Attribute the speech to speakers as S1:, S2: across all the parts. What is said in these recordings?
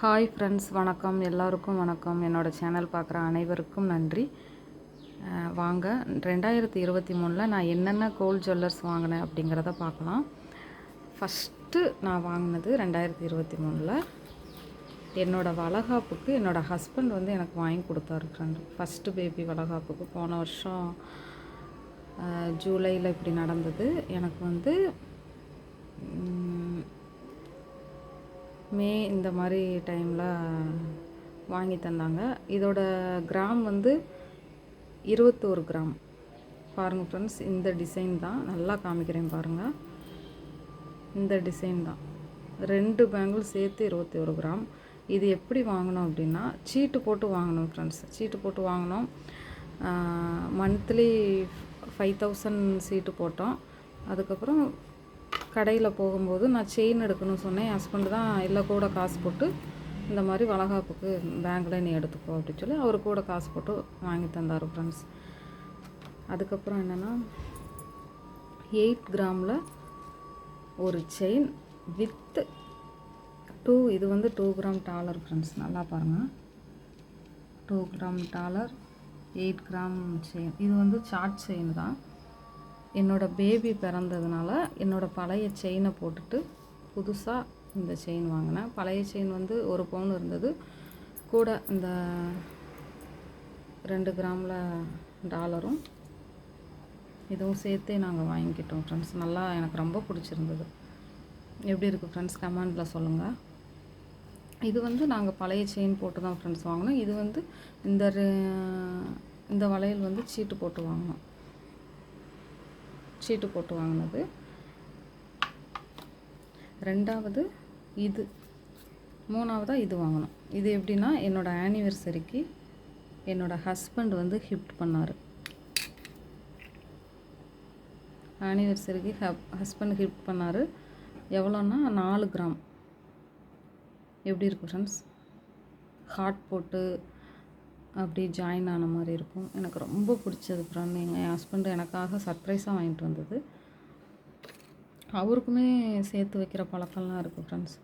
S1: Hi friends வணக்கம். எல்லாருக்கும் வணக்கம். என்னோடய சேனல் பார்க்குற அனைவருக்கும் நன்றி. வாங்க ரெண்டாயிரத்தி இருபத்தி மூணில் நான் என்னென்ன கோல்ட் ஜுவல்லர்ஸ் வாங்கினேன் அப்படிங்கிறத பார்க்கலாம். ஃபஸ்ட்டு நான் வாங்கினது ரெண்டாயிரத்தி இருபத்தி மூணில். என்னோடய வளகாப்புக்கு என்னோடய ஹஸ்பண்ட் வந்து எனக்கு வாங்கி கொடுத்தாரு ஃப்ரெண்ட் ஃபஸ்ட்டு பேபி வளகாப்புக்கு போன வருஷம் ஜூலையில் இப்படி நடந்தது. எனக்கு வந்து மே இந்த மாதிரி டைமில் வாங்கி தந்தாங்க. இதோட கிராம் வந்து இருபத்தோரு கிராம் பாருங்கள் ஃப்ரெண்ட்ஸ் இந்த டிசைன் தான். நல்லா காமிக்கிறேன் பாருங்கள் இந்த டிசைன் தான். ரெண்டு பேங்கிள் சேர்த்து இருபத்தி ஒரு கிராம் இது எப்படி வாங்கினோம் அப்படின்னா சீட்டு போட்டு வாங்கினோம் ஃப்ரெண்ட்ஸ் சீட்டு போட்டு வாங்கினோம். மந்த்லி ஃபைவ் தௌசண்ட் சீட்டு போட்டோம். அதுக்கப்புறம் கடையில் போகும்போது நான் செயின் எடுக்கணும்னு சொன்னேன். என் ஹஸ்பண்ட் தான் இல்லை கூட காசு போட்டு இந்த மாதிரி வளகாப்புக்கு பேங்க்கில் நீ எடுத்துக்கோ அப்படின்னு சொல்லி அவர் கூட காசு போட்டு வாங்கி தந்தார் ஃப்ரெண்ட்ஸ் அதுக்கப்புறம் என்னென்னா எயிட் கிராமில் ஒரு செயின் வித்து டூ இது வந்து டூ கிராம் டாலர் ஃப்ரெண்ட்ஸ் நல்லா பாருங்கள் two gram dollar eight gram chain. இது வந்து சார்ட் செயின் தான். என்னோடய பேபி பிறந்ததுனால என்னோடய பழைய செயினை போட்டுட்டு புதுசாக இந்த செயின் வாங்கினேன். பழைய செயின் வந்து ஒரு பவுன் இருந்தது. கூட இந்த ரெண்டு கிராமில் டாலரும் இதுவும் சேர்த்தே நாங்கள் வாங்கிக்கிட்டோம் ஃப்ரெண்ட்ஸ் நல்லா எனக்கு ரொம்ப பிடிச்சிருந்தது. எப்படி இருக்குது ஃப்ரெண்ட்ஸ் கமெண்டில் சொல்லுங்கள் இது வந்து நாங்கள் பழைய செயின் போட்டு தான் ஃப்ரெண்ட்ஸ் வாங்கினோம். இது வந்து இந்த ரெ- இந்த வளையல் வந்து சீட்டு போட்டு வாங்கினோம். சீட்டு போட்டு வாங்கினது. ரெண்டாவது இது. மூணாவதாக இது வாங்கினோம் இது எப்படின்னா என்னோடய ஆனிவர்சரிக்கு என்னோடய ஹஸ்பண்ட் வந்து ஹிஃப்ட் பண்ணார். ஆனிவர்சரிக்கு ஹஸ்பண்ட் ஹிஃப்ட் பண்ணார். எவ்வளோன்னா நாலு கிராம். எப்படி இருக்கும் ஃப்ரெண்ட்ஸ் ஹார்ட் போட்டு அப்படி ஜாயின் ஆன மாதிரி இருக்கும். எனக்கு ரொம்ப பிடிச்சது ஃப்ரெண்ட் எங்கள் என் ஹஸ்பண்ட் எனக்காக சர்ப்ரைஸாக வாங்கிட்டு வந்தது. அவருக்குமே சேர்த்து வைக்கிற பழக்கம்லாம் இருக்குது ஃப்ரெண்ட்ஸ்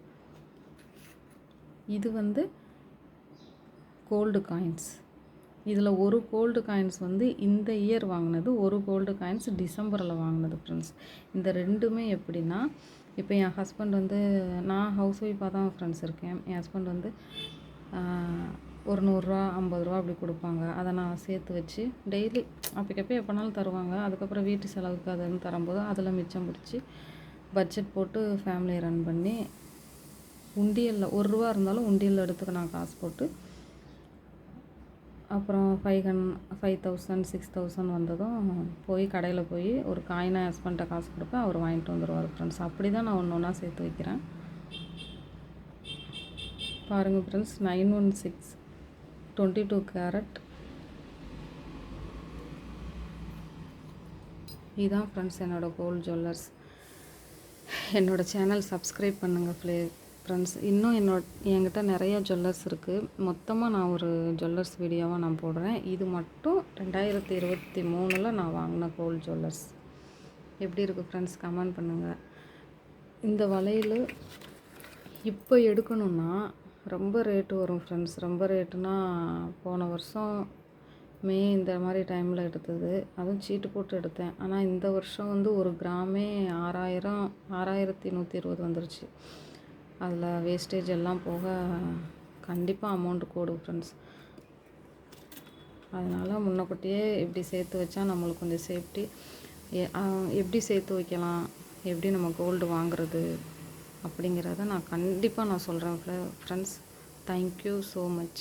S1: இது வந்து கோல்டு காயின்ஸ் இதில் ஒரு கோல்டு காயின்ஸ் வந்து இந்த இயர் வாங்கினது ஒரு கோல்டு காயின்ஸ் டிசம்பரில் வாங்கினது ஃப்ரெண்ட்ஸ் இந்த ரெண்டுமே எப்படின்னா இப்போ என் ஹஸ்பண்ட் வந்து நான் ஹவுஸ் ஒய்ஃபாக தான் ஃப்ரெண்ட்ஸ் இருக்கேன். என் ஹஸ்பண்ட் வந்து ஒரு நூறுரூவா ஐம்பது ரூபா அப்படி கொடுப்பாங்க. அதை நான் சேர்த்து வச்சு டெய்லி அப்போக்கப்போ எப்போனாலும் தருவாங்க. அதுக்கப்புறம் வீட்டு செலவுக்கு அதுன்னு தரும்போது அதில் மிச்சம் பிடிச்சி பட்ஜெட் போட்டு ஃபேமிலியை ரன் பண்ணி உண்டியலில் ஒரு ரூபா இருந்தாலும் உண்டியலில் எடுத்துக்க நான் காசு போட்டு அப்புறம் ஃபைவ் ஹன் ஃபைவ் தௌசண்ட் சிக்ஸ் தௌசண்ட் வந்ததும் போய் கடையில் போய் ஒரு காயினை ஹஸ்பண்ட்டை காசு கொடுப்பேன். அவர் வாங்கிட்டு வந்துடுவார் ஃப்ரெண்ட்ஸ் அப்படி தான் நான் ஒன்று ஒன்றா சேர்த்து வைக்கிறேன். பாருங்கள் friends nine one six twenty two carat இதுதான் ஃப்ரெண்ட்ஸ் என்னோடய கோல்ட் ஜுவல்லர்ஸ் என்னோடய சேனல் சப்ஸ்கிரைப் பண்ணுங்கள் ப்ளே ஃப்ரெண்ட்ஸ் இன்னும் என்னோட என்கிட்ட நிறைய ஜுவல்லர்ஸ் இருக்குது மொத்தமாக நான் ஒரு ஜுவல்லர்ஸ் வீடியோவாக நான் போடுறேன். இது மட்டும் ரெண்டாயிரத்தி இருபத்தி மூணில் நான் வாங்கின கோல்ட் ஜுவல்லர்ஸ் எப்படி இருக்குது ஃப்ரெண்ட்ஸ் கமெண்ட் பண்ணுங்கள் இந்த வளையல் இப்போ எடுக்கணும்னா ரொம்ப ரேட்டு வரும் ஃப்ரெண்ட்ஸ் ரொம்ப ரேட்டுனா போன வருஷம் மே இந்த மாதிரி டைமில் எடுத்தது. அதுவும் சீட்டு போட்டு எடுத்தேன். ஆனால் இந்த வருஷம் வந்து ஒரு கிராமே ஆறாயிரம் ஆறாயிரத்தி நூற்றி இருபது வந்துருச்சு. அதில் வேஸ்டேஜ் எல்லாம் போக கண்டிப்பாக அமௌண்ட் கூடும் ஃப்ரெண்ட்ஸ் அதனால் முன்னக்கூட்டியே இப்படி சேர்த்து வச்சா நம்மளுக்கு கொஞ்சம் சேஃப்டி எப்படி சேர்த்து வைக்கலாம்? எப்படி நம்ம கோல்டு வாங்குறது? அப்படிங்கிறத நான் கண்டிப்பாக நான் சொல்கிறேன் ஃப்ரெண்ட்ஸ் தேங்க்யூ ஸோ மச்